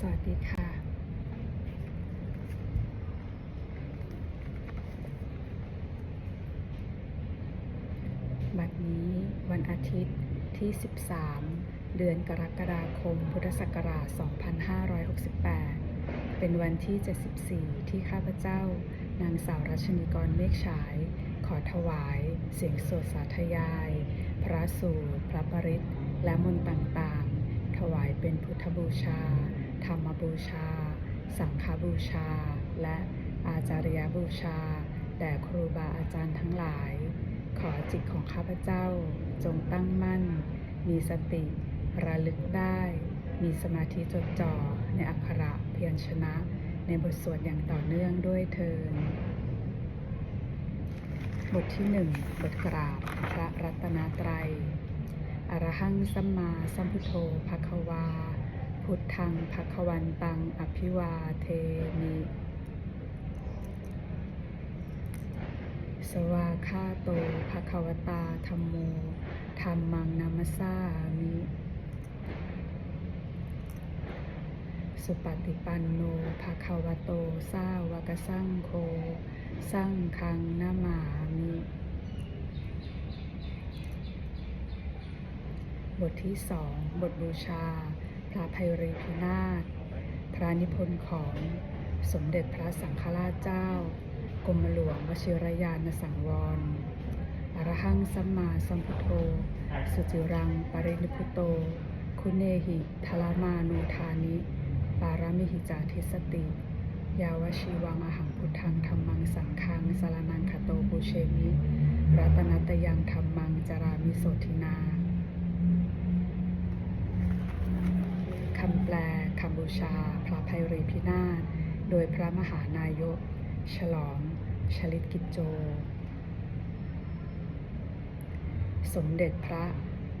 สวัสดีค่ะบัดนี้วันอาทิตย์ที่ 13 เดือนกรกฎาคม พุทธศักราช 2568 เป็นวันที่ 74 ที่ข้าพเจ้านางสาวรัชนีกรเมฆฉาย ขอถวาย เสียงสวดสาธยาย พระสูตร พระปริตและมนต์ต่างๆ ถวายเป็นพุทธบูชา ธรรมบูชา สังฆบูชา และอาจารยบูชา แด่ครูบาอาจารย์ทั้งหลาย ขอจิตของข้าพเจ้าจงตั้งมั่น มีสติ ระลึกได้ มีสมาธิจดจ่อในอักขระเพียรชนะ ในบทสวดอย่างต่อเนื่องด้วยเทินบทที่หนึ่งบทกราบพระรัตนตรัยอรหังสัมมาสัมพุทโธภะคะวา พุทธังภควันตังอภิวาเทมิสวาคาโตภควตาธรรมโมธรรมังนามัสสามิ สุปฏิปันโนภควโตสาวกสังโฆสังฆังนามามิ บทที่สองบทบูชา พระภัยรีพินาศพระนิพนธ์ของสมเด็จพระสังฆราชเจ้า กรมหลวงวชิรยานสังวร อรหังสัมมาสัมพุทโธ สุจิรังปรินิพุโต คุเนหิทลามานุธานิ ปารามิหิจาทิสติ ยาวชีวังอหังพุทธังธรรมังสังฆังสารนังคโตปุเชมิ รัตนัตยังธรรมังจารามิโสทินา คำแปลคำบูชา พระภัยรีพินาศโดยพระมหานายก ฉลอง ชลิตกิจโจ สมเด็จพระ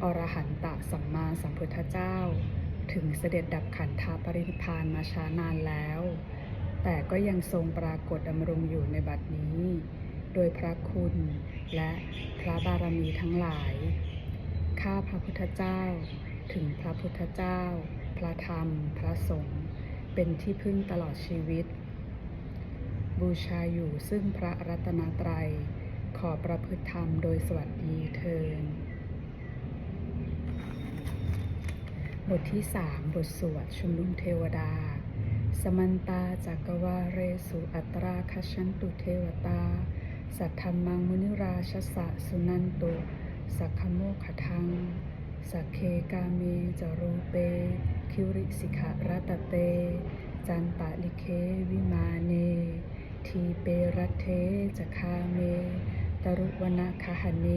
อรหันตสัมมาสัมพุทธเจ้า ถึงเสด็จดับขันธปรินิพานมาช้านานแล้ว แต่ก็ยังทรงปรากฏดำรงอยู่ในบัดนี้ โดยพระคุณและพระบารมีทั้งหลาย ข้าพระพุทธเจ้าถึงพระพุทธเจ้า ระธรรม พระสงฆ์เป็นที่พึ่งตลอดชีวิต บูชาอยู่ซึ่งพระรัตนตรัย ขอประพฤติธรรมโดยสวัสดีเทินบทที่สามบทสวดชุมนุมเทวดา สมันตาจักวาเรสุอัตราคชันตุเทวตา สัทธรรมังมุนิราชสะสุนันตุสักขโมขทัง สักเคกาเมจารูเป คิริสิกขรัตเต จันตะลิเควิมาเน ทีเปรัตเทจคาเม ตรุวนาคหเน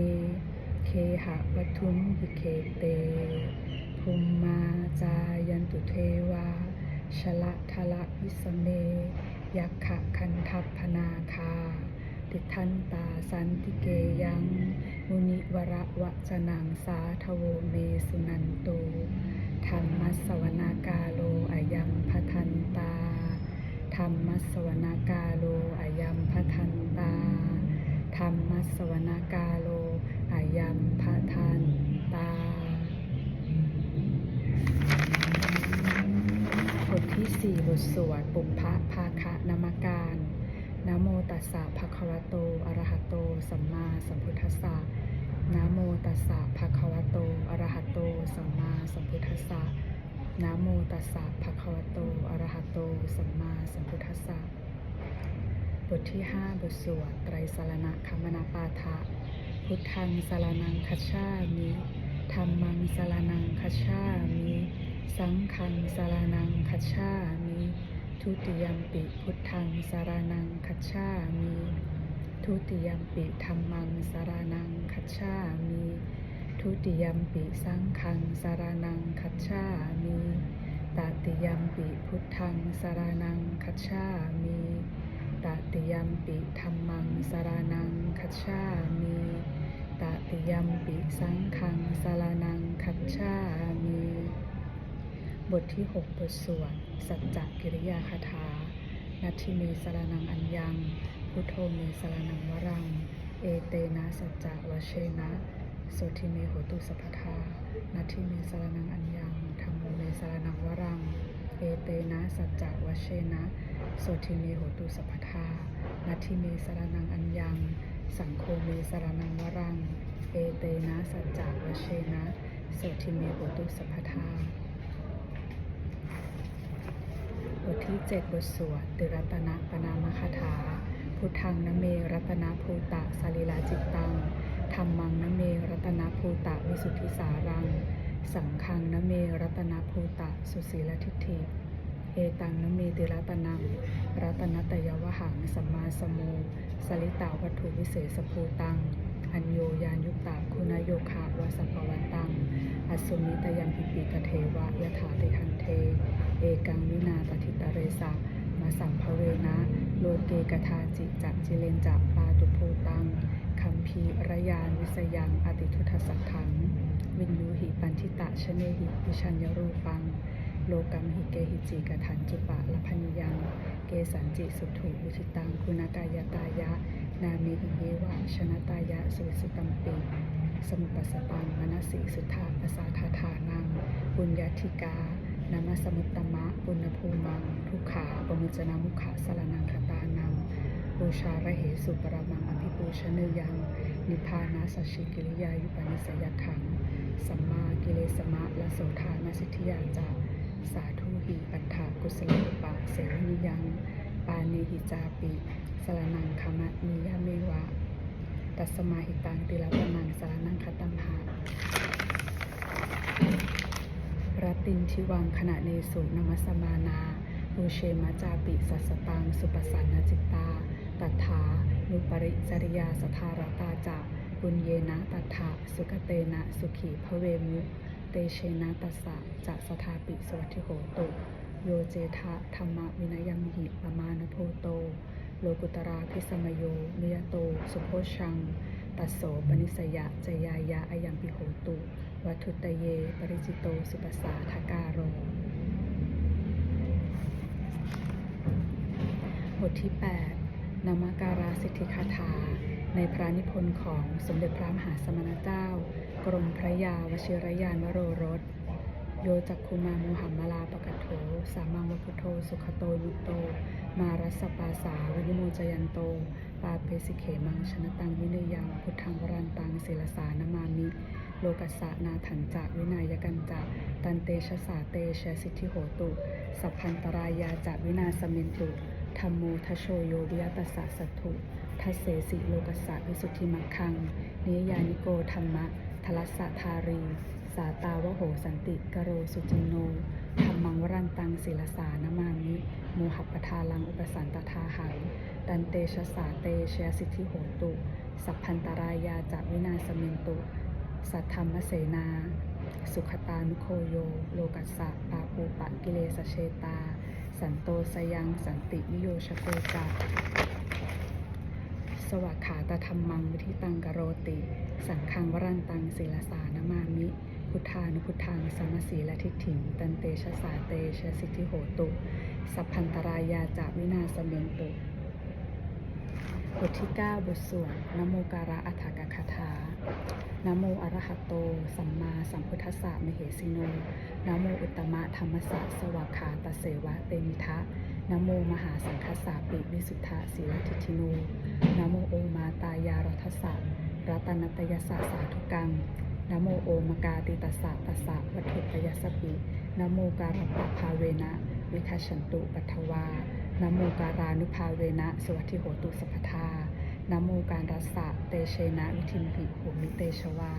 เคหะวัทุมหิเคเต ภูมมาจายันตุเทวา ชละทละวิสเม ยักขะคันทัพพนาคา ติทันตาสันติเกยัง มุนิวระวะจนังสาทโวเมสุนัน สสวนากาโลอายัมพทันตา ธรรมัสสวนากาโลอายัมพทันตาบทที่สี่บทสวดปุพพะภาคะนามการนะโมตัสสะภะคะวะโต อะระหะโต สัมมาสัมพุทธัสสะนะโมตัสสะภะคะวะโต อะระหะโต สัมมาสัมพุทธัสสะนะโมตัสสะภะคะวะโต อะระหะโต สัม สะ บทที่ห้าบทสวดไตรสารณคมนาปาทะ พุทธังสารนังคัจฉามิธรรมังสารนังคัจฉามิสังฆังสารนังคัจฉามิทุติยมปิพุทธังสารนังคัจฉามิทุติยมปิธรรมังสารนังคัจฉามิทุติยมปิสังฆังสารนังคัจฉามิ ตติยมปิพุทธังสารนังคัจฉามิตติยมปิธรรมังสารนังคัจฉามิตติยมปิสังฆังสารนังคัจฉามิบทที่ 6 บทสวดสัจจกิริยาคาถานัตถิเมสรนังอัญญัง พุทโธเมสรนังวรัง เอเตนะสัจจวเชนะ โสทิเมโหตุสัพพทานัตถิเมสรนังอัญญังธรรมโมเมสรนังวรัง เอเตนะสัจจวเชนะโสทิเมโหตุสัพพทานัตถิเมสรนังอัญญัง สังโฆเมสรนังวรัง เอเตนะสัจจวเชนะโสทิเมโหตุสัพพทาบทที่7บทสวดติรัตนะปนามคาถา พุทธังนเมรัตนาภูตะสลิลาจิตตัง รรมังนเมรัตนาภูตะวิสุทธิสารัง สังฆังนเมรัตนาภูตะสุสีลทิฏฐิ เอตังนเมติรัตนังรัตนตยวหังสัมมาสมโมสลิตาวัตถุวิเศษภูตัง อัญโยยานยุตตาคุณโยคาวาสปวันตังอสสุมิตยังหิปิกเทวะยถาติหันเท เอกังวินาตถิตาเรสะมาสัมภเวนะ โลเกกทาจิจักจิเลนจัปาตุภูตัง มภีระยานวิสยังอติทุทสัทถัง วินยูหิปันทิตะชเนหิวิชัญญรูปัง โลกัมหิเกหิจิกถันจุปะละพันยัง เกสันจิสุถุวุชิตังคุณากายตายะ นามิหิเยวะชนะตายะสุวิสุตัมปิสมุปปสสปังมนสิสุทธาปสาทาทานังปุญญาธิกานามาสมุตตมะปุณภูมังทุขาปมุจนามุขะสรนังค ตานังบูชาระเหสุปรมังอภิปูชเนยัง นิพานาสัชิกิริยายุปนิสยขัง สัมมากิเลสมะละโสธานาสิทธิยาจาสาธุหิปัฏฐากุสลิปะเสวนิยัง ปานิหิจาปิสรนังคมะนิยาเมวะ ตัสมาหิตังติลปนังสารนังคตัมหารัตินทิวังขณะเนสุนมัสมานาบูเชมาจาปิสัสสตัง สุปสานจิตตา ตัทธานุปริจริยาสทารตาจะบุญเยนะตัทธะสุกเตนะสุขีพระเวมุเตเชนะตัสสะจะสทาปิสวัสทิโหตุโยเจทะธรรมวินยังหิปมานโพโต โลกุตราพิสมโยนิยโต สุโพชัง ตัสโสปนิสยะจยายะอยังปิโหตุ วัตถุตเย ปริจิโต สุปสาทกาโร บทที่ 8 นามการาสิทธิคาถา ในพระนิพนธ์ของสมเด็จพระมหาสมณเจ้า กรมพระยาวชิรยานวโรรส โยจักคุมาโมหัมมาลาปะกะโถ สามังวพุโธสุขโตยุตโต มารัสสปาสาวินิโมจยันโต ปาเปสิเขมังชนะตังวินยังพุทธังวรันตังศิลสานามามิ โลกัสสะนาถันจะวินายกันจะตันเตชะสาเตชะสิทธิโหตุ สัพพันตรายาจะวินาสมินตุ ธรรมโมทโชโยวิยตัสสะสัตถุทัสเสสิโลกัสสะวิสุทธิมัคคัง เนยานิโกธรรมะทลัสสะทารี สาตาวโหสันติกโรสุจินโนธรรมังวรันตังศิลสานามามิโมหัปปทาลังอุปสันตทาหังตันเตชะสาเตชยสิทธิโหตุ สัพพันตรายาจะวินาสมินตุ สัทธรรมเสนา สุขตานุโคโย โลกัสสะปาปูปะกิเลสเชตา สันโตสยังสันตินิโยชโกจาสวากขาตธรรมังวิธิตังกโรติ สังฆังวรันตังศิลสานามามิ พุทธานุพุทธังสมสีละทิฏฐิงตันเตชะสาเตชะสิทธิโหตุ สัพพันตรายาจาวินาสเมนตุบทที่9บทสวดนโมการะอัฏฐกคาถา นะโมอระหะโต สัมมาสัมพุทธัสสะมเหสิโนนะโมอุตตมะธรรมสสะสวากขาตเสวะเตมิทะนะโมมหาสังคัสสะปิวิสุทธะศีลทิทิโนนะโมโอมาตายารัทสสะรัตนตยสสะสาธุกังนะโมโอมกาติตัสสะตัสสะวัตถุตยสสปินะโมการปะภาเวนะวิคัชชันตุปัทวานะโมการานุภาเวนะสวัสทิโหตุสัพพทา นโมการัสสะเตเชนะวิทินหิภูมิเตชวา